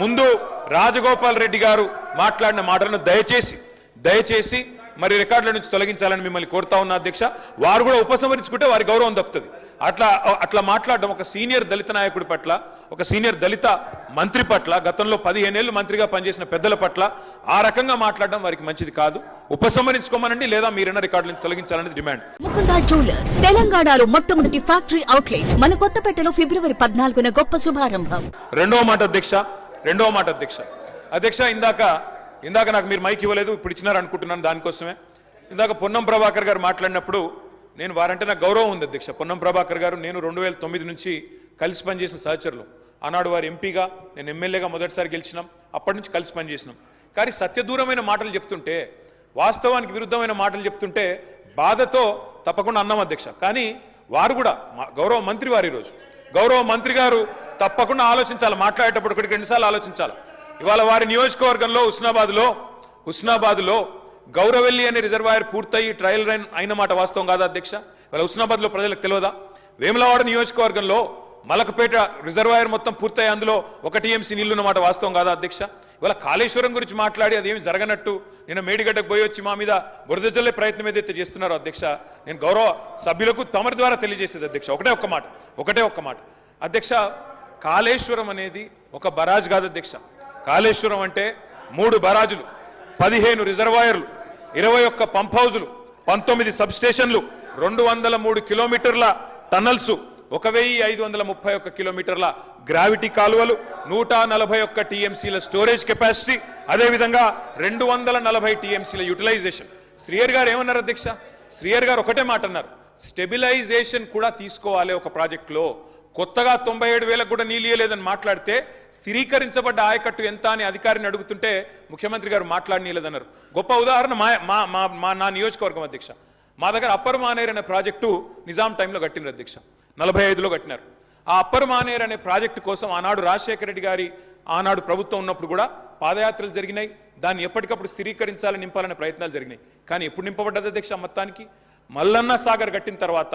ముందు రాజగోపాల్ రెడ్డి గారు మాట్లాడిన మాటలను దయచేసి దయచేసి మరి రికార్డుల నుంచి తొలగించాలని మిమ్మల్ని కోరుతా ఉన్నా అధ్యక్ష. వారు కూడా ఉపసంహరించుకుంటే వారి గౌరవం దక్కుతుంది. అట్లా అట్లా మాట్లాడడం ఒక సీనియర్ దళిత నాయకుడి పట్ల ఒక సీనియర్ దళిత మంత్రి పట్ల గతంలో పదిహేనేళ్ళు మంత్రిగా పనిచేసిన పెద్దల పట్ల ఆ రకంగా మాట్లాడడం వారికి మంచిది కాదు. ఉపసంహరించుకోమనండి లేదా మీరైనా రికార్డుల నుంచి తొలగించాలనేది డిమాండ్. ముకుందా జ్యువెలర్స్ తెలంగాణలో మొట్టమొదటి ఫ్యాక్టరీ అవుట్లెట్ మన కొత్తపేటలో ఫిబ్రవరి పద్నాలుగున గొప్ప శుభారంభం. రెండవ మాట అధ్యక్ష రెండవ మాట అధ్యక్ష. అధ్యక్ష ఇందాక ఇందాక నాకు మీరు మైక్ ఇవ్వలేదు ఇప్పుడు ఇచ్చినారు అనుకుంటున్నాను దానికోసమే. ఇందాక పొన్నం ప్రభాకర్ గారు మాట్లాడినప్పుడు నేను వారంటే నాకు గౌరవం ఉంది అధ్యక్ష. పొన్నం ప్రభాకర్ గారు నేను రెండు వేల తొమ్మిది నుంచి కలిసి పనిచేసిన సహచరులు. ఆనాడు వారు ఎంపీగా నేను ఎమ్మెల్యేగా మొదటిసారి గెలిచినాం. అప్పటి నుంచి కలిసి పనిచేసినాం. కానీ సత్యదూరమైన మాటలు చెప్తుంటే వాస్తవానికి విరుద్ధమైన మాటలు చెప్తుంటే బాధతో తప్పకుండా అన్నాం అధ్యక్ష. కానీ వారు కూడా మా గౌరవ మంత్రి వారు ఈరోజు. గౌరవ మంత్రి గారు తప్పకుండా ఆలోచించాలి. మాట్లాడేటప్పుడు ఒకటికి రెండుసార్లు ఆలోచించాలి. ఇవాళ వారి నియోజకవర్గంలో హుస్నాబాద్లో హుస్నాబాద్లో గౌరవెల్లి అనే రిజర్వాయర్ పూర్తయి ట్రయల్ రన్ అయిన మాట వాస్తవం కాదా అధ్యక్ష? ఇవాళ హుస్నాబాద్లో ప్రజలకు తెలియదా? వేములవాడ నియోజకవర్గంలో మలకపేట రిజర్వాయర్ మొత్తం పూర్తయి అందులో ఒక టీఎంసీ నీళ్ళు ఉన్నమాట వాస్తవం కాదా అధ్యక్ష? ఇవాళ కాళేశ్వరం గురించి మాట్లాడి అదేమి జరగనట్టు? నేను మేడిగడ్డకు పోయి వచ్చి మా మీద బురద జల్లే ప్రయత్నం ఏదైతే చేస్తున్నారో అధ్యక్ష నేను గౌరవ సభ్యులకు తమరి ద్వారా తెలియజేసేది అధ్యక్ష. ఒకటే ఒక్క మాట. ఒకటే ఒక్క మాట. అధ్యక్ష కాళేశ్వరం అనేది ఒక బరాజ్ కాదు అధ్యక్ష. కాళేశ్వరం అంటే మూడు బరాజులు పదిహేను రిజర్వాయర్లు ఇరవై ఒక్క పంప్ హౌజులు పంతొమ్మిది సబ్ స్టేషన్లు రెండు వందల మూడు కిలోమీటర్ల టన్నల్స్ ఒక వెయ్యి ఐదు వందల ముప్పై ఒక్క కిలోమీటర్ల గ్రావిటీ కాలువలు నూట నలభై ఒక్క టీఎంసీల స్టోరేజ్ కెపాసిటీ అదేవిధంగా రెండు వందల నలభై టీఎంసీల యూటిలైజేషన్. శ్రీయర్ గారు ఏమన్నారు అధ్యక్ష? శ్రీయర్ గారు ఒకటే మాట అన్నారు. స్టెబిలైజేషన్ కూడా తీసుకోవాలి ఒక ప్రాజెక్టులో. కొత్తగా తొంభై ఏడు వేలకు కూడా నీళ్ళు మాట్లాడితే స్థిరీకరించబడ్డ ఆయకట్టు ఎంత అని అధికారిని అడుగుతుంటే ముఖ్యమంత్రి గారు మాట్లాడనీయలేదన్నారు. గొప్ప ఉదాహరణ మా మా మా మా నా నియోజకవర్గం అధ్యక్ష. మా దగ్గర అప్పర్ మానేర్ అనే ప్రాజెక్టు నిజాం టైంలో కట్టినారు అధ్యక్ష. నలభై ఐదులో కట్టినారు. ఆ అప్పర్ మానేర్ అనే ప్రాజెక్టు కోసం ఆనాడు రాజశేఖర రెడ్డి గారి ఆనాడు ప్రభుత్వం ఉన్నప్పుడు కూడా పాదయాత్రలు జరిగినాయి. దాన్ని ఎప్పటికప్పుడు స్థిరీకరించాలని నింపాలనే ప్రయత్నాలు జరిగినాయి. కానీ ఎప్పుడు నింపబడ్డది అధ్యక్ష మొత్తానికి? మల్లన్న సాగర్ కట్టిన తర్వాత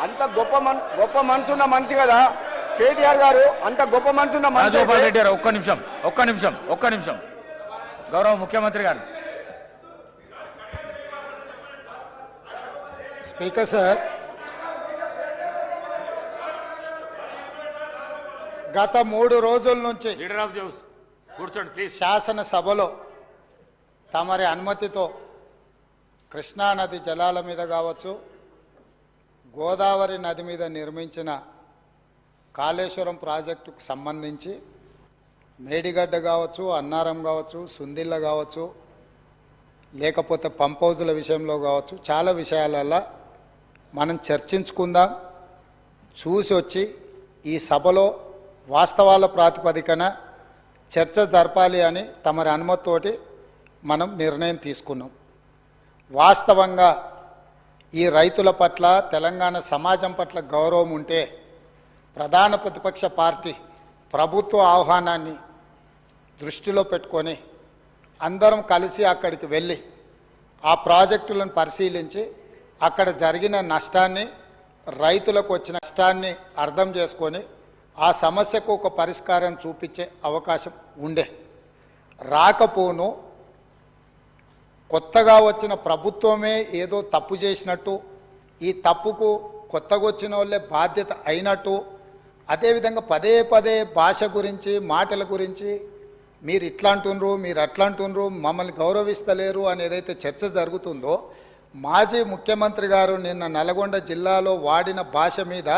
అంత గొప్ప మన గొప్ప మనసున్న మనిషి కదా. కేటీఆర్ గారు అంత గొప్ప మనసున్న మనిషి అయితే రెడ్డి గారు ఒక్క నిమిషం ఒక్క నిమిషం ఒక్క నిమిషం. గౌరవ ముఖ్యమంత్రి గారు. స్పీకర్ సార్ గత మూడు రోజుల నుంచి లీడర్ ఆఫ్ జౌస్ కూర్చోండి ప్లీజ్ శాసనసభలో తమరి అనుమతితో కృష్ణానది జలాల మీద కావచ్చు గోదావరి నది మీద నిర్మించిన కాళేశ్వరం ప్రాజెక్టుకు సంబంధించి మేడిగడ్డ కావచ్చు అన్నారం కావచ్చు సుందిళ్ళ కావచ్చు లేకపోతే పంప్ హౌజుల విషయంలో కావచ్చు చాలా విషయాలలో మనం చర్చించుకుందాం. చూసి వచ్చి ఈ సభలో వాస్తవాల ప్రాతిపదికన చర్చ జరపాలి అని తమరి అనుమతితోటి మనం నిర్ణయం తీసుకున్నాం. వాస్తవంగా ఈ రైతుల పట్ల తెలంగాణ సమాజం పట్ల గౌరవం ఉంటే ప్రధాన ప్రతిపక్ష పార్టీ ప్రభుత్వ ఆహ్వానాన్ని దృష్టిలో పెట్టుకొని అందరం కలిసి అక్కడికి వెళ్ళి ఆ ప్రాజెక్టులను పరిశీలించి అక్కడ జరిగిన నష్టాన్ని రైతులకు వచ్చిన నష్టాన్ని అర్థం చేసుకొని ఆ సమస్యకు ఒక పరిష్కారం చూపించే అవకాశం ఉండే. రాకపోను కొత్తగా వచ్చిన ప్రభుత్వమే ఏదో తప్పు చేసినట్టు ఈ తప్పుకు కొత్తగా వచ్చిన వాళ్ళే బాధ్యత అయినట్టు అదేవిధంగా పదే పదే భాష గురించి మాటల గురించి మీరు ఇట్లా అంటుండ్రు మీరు అట్లా అంటుండ్రు మమ్మల్ని గౌరవిస్తలేరు అని ఏదైతే చర్చ జరుగుతుందో మాజీ ముఖ్యమంత్రి గారు నిన్న నల్గొండ జిల్లాలో వాడిన భాష మీద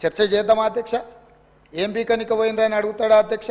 చర్చ చేద్దామా అధ్యక్ష? ఏం బీకనిక పోయినరని అడుగుతాడా అధ్యక్ష?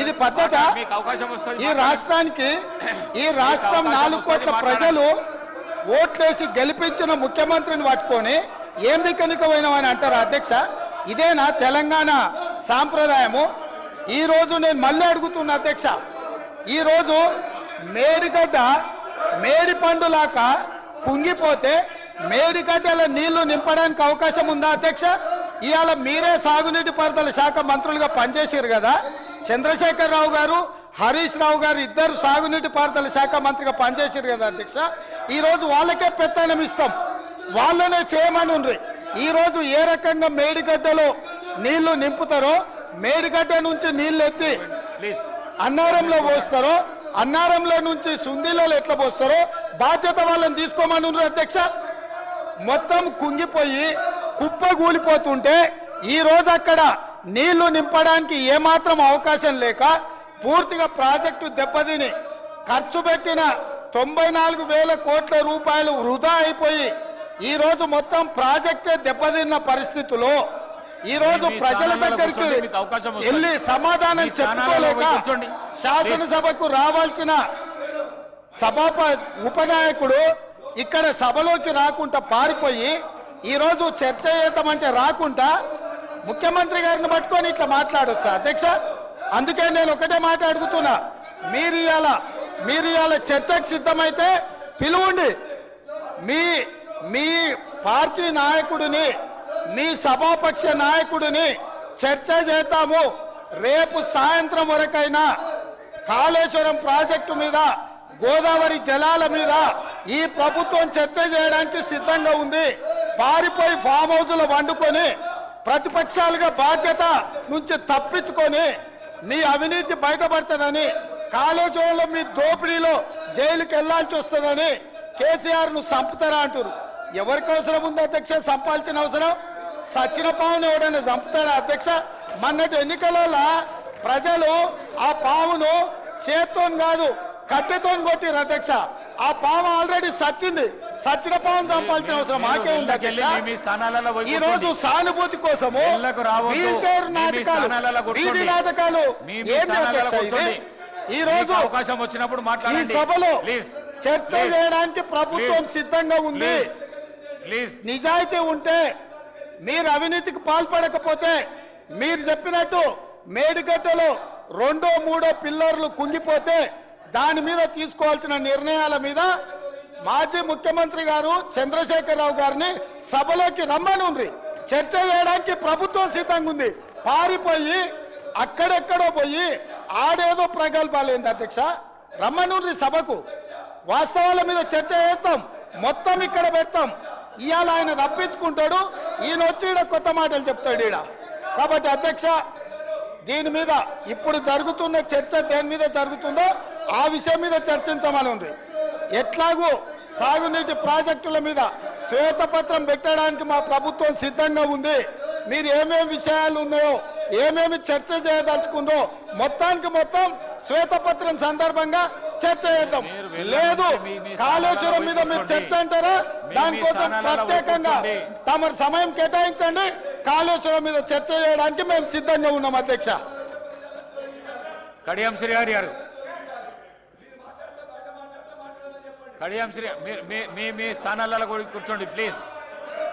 ఇది పద్ధత. ఈ రాష్ట్రానికి ఈ రాష్ట్రం నాలుగు కోట్ల ప్రజలు ఓట్లేసి గెలిపించిన ముఖ్యమంత్రిని పట్టుకొని ఏం బిక్కనిక పోయినామని అంటారు అధ్యక్ష? ఇదేనా తెలంగాణ సాంప్రదాయము? ఈ రోజు నేను మళ్ళీ అడుగుతున్నా అధ్యక్ష. ఈరోజు మేడిగడ్డ మేడి పండులాక కుంగిపోతే మేడిగడ్డల నీళ్ళు నింపడానికి అవకాశం ఉందా అధ్యక్ష? ఇవాళ మీరే సాగునీటి పారుదల శాఖ మంత్రులుగా పనిచేసారు కదా. చంద్రశేఖరరావు గారు హరీష్ రావు గారు ఇద్దరు సాగునీటి పారుదల శాఖ మంత్రిగా పనిచేసారు కదా అధ్యక్ష. ఈరోజు వాళ్ళకే పెత్తనం ఇస్తాం. వాళ్ళనే చేయమని ఉండ్రి. ఈరోజు ఏ రకంగా మేడిగడ్డలో నీళ్ళు నింపుతారో మేడిగడ్డ నుంచి నీళ్ళు ఎత్తి అన్నారంలో పోస్తారో అన్నారంలో నుంచి సుందీలలో ఎట్లా పోస్తారో బాధ్యత వాళ్ళని తీసుకోమని ఉన్నారు అధ్యక్ష. మొత్తం కుంగిపోయి కుప్ప కూలిపోతుంటే ఈ రోజు అక్కడ నీళ్ళు నింపడానికి ఏమాత్రం అవకాశం లేక పూర్తిగా ప్రాజెక్టు దెబ్బతిని ఖర్చు పెట్టిన తొంభై నాలుగు వేల కోట్ల రూపాయలు వృధా అయిపోయి ఈ రోజు మొత్తం ప్రాజెక్టే దెబ్బతిన్న పరిస్థితిలో ఈ రోజు మీ ప్రజల దగ్గరికి. వెళ్ళి సమాధానం చెప్పుకోలేక. శాసనసభకు రావాల్సిన సభాప ఉపనాయకుడు ఇక్కడ సభలోకి రాకుండా పారిపోయి ఈరోజు చర్చ చేద్దామంటే రాకుండా ముఖ్యమంత్రి గారిని పట్టుకొని ఇట్లా మాట్లాడొచ్చా? అధ్యక్ష అందుకే నేను ఒకటే మాట అడుగుతున్నా. మీరు ఇవాళ మీరు ఇవాళ చర్చకు సిద్ధమైతే పిలువండి. మీ మీ పార్టీ నాయకుడిని మీ సభాపక్ష నాయకుడిని చర్చ చేద్దాము. రేపు సాయంత్రం వరకైనా కాళేశ్వరం ప్రాజెక్టు మీద గోదావరి జలాల మీద ఈ ప్రభుత్వం చర్చ చేయడానికి సిద్ధంగా ఉంది. పారిపోయి ఫామ్ హౌజ్లో వండుకొని ప్రతిపక్షాలుగా బాధ్యత నుంచి తప్పించుకొని మీ అవినీతి బయటపడుతుందని కాళేశ్వరంలో మీ దోపిడీలో జైలుకి వెళ్ళాల్సి వస్తుందని కేసీఆర్ను చంపుతారా అంటారు ఎవరికి అవసరం ఉంది అధ్యక్ష? చంపాల్సిన అవసరం? సచిన పావును ఎవడైనా చంపుతారా అధ్యక్ష? మొన్నటి ఎన్నికలలో ప్రజలు ఆ పావును చేత్తో కాదు కట్టెతో కొట్టిరు అధ్యక్ష. ఆ పాము ఆల్రెడీ సచ్చింది సచ్చిన పావును చంపాల్సిన అవసరం మాకే ఉంది అధ్యక్ష ఈ రోజు. సానుభూతి కోసము. వీల్ చైర్ నాటకాలు. వీధి నాటకాలు ఏంటి అధ్యక్ష ఇది. ఈ రోజు అవకాశం వచ్చినప్పుడు ఈ సభలో చర్చ. చేయడానికి ప్రభుత్వం. సిద్ధంగా ఉంది నిజాయితీ ఉంటే మీరు అవినీతికి పాల్పడకపోతే మీరు చెప్పినట్టు మేడిగడ్డలో రెండో మూడో పిల్లర్లు కుంగిపోతే దాని మీద తీసుకోవాల్సిన నిర్ణయాల మీద మాజీ ముఖ్యమంత్రి గారు చంద్రశేఖరరావు గారిని సభలోకి రమ్మనుండ్రి. చర్చ చేయడానికి ప్రభుత్వం సిద్ధంగా ఉంది పారిపోయి అక్కడెక్కడో పోయి ఆడేదో ప్రగల్భాలు ఏంది అధ్యక్ష? రమ్మనుండ్రి సభకు. వాస్తవాల మీద చర్చ చేస్తాం. మొత్తం ఇక్కడ పెడతాం. ఇవాళ ఆయన రప్పించుకుంటాడు. ఈయన వచ్చి ఈడ కొత్త మాటలు చెప్తాడు ఈడ. కాబట్టి అధ్యక్ష దీని మీద ఇప్పుడు జరుగుతున్న చర్చ దేని మీద జరుగుతుందో ఆ విషయం మీద చర్చించమని ఉంది. ఎట్లాగూ సాగునీటి ప్రాజెక్టుల మీద శ్వేతపత్రం పెట్టడానికి మా ప్రభుత్వం సిద్ధంగా ఉంది. మీరు ఏమేమి విషయాలు ఉన్నాయో ఏమేమి చర్చ చేయదలుచుకుందో మొత్తానికి మొత్తం శ్వేతపత్రం సందర్భంగా చర్చ చేద్దాం. లేదు కాళేశ్వరం మీద మీరు చర్చ అంటారా? దానికోసం ప్రత్యేకంగా. తమరు సమయం కేటాయించండి. కాళేశ్వరం మీద చర్చ చేయడానికి మేము సిద్ధంగా ఉన్నాం అధ్యక్ష. కడియం గారి గారు కడియం శ్రీ మీ- మీ స్థానాలలో కూడా కూర్చోండి ప్లీజ్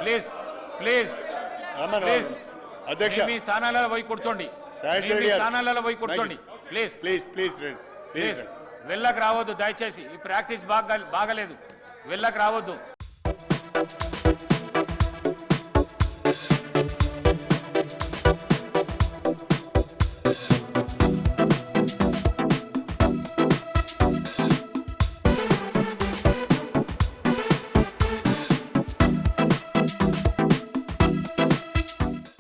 ప్లీజ్ ప్లీజ్ ప్లీజ్. అధ్యక్ష. మీ- స్థానాలలో పోయి కూర్చోండి. మీ-. స్థానాలలో పోయి కూర్చోండి. Please please. ప్లీజ్ ప్లీజ్ వెళ్ళకు రావద్దు దయచేసి. ఈ ప్రాక్టీస్ బాగా బాగలేదు. వెళ్ళకు రావద్దు.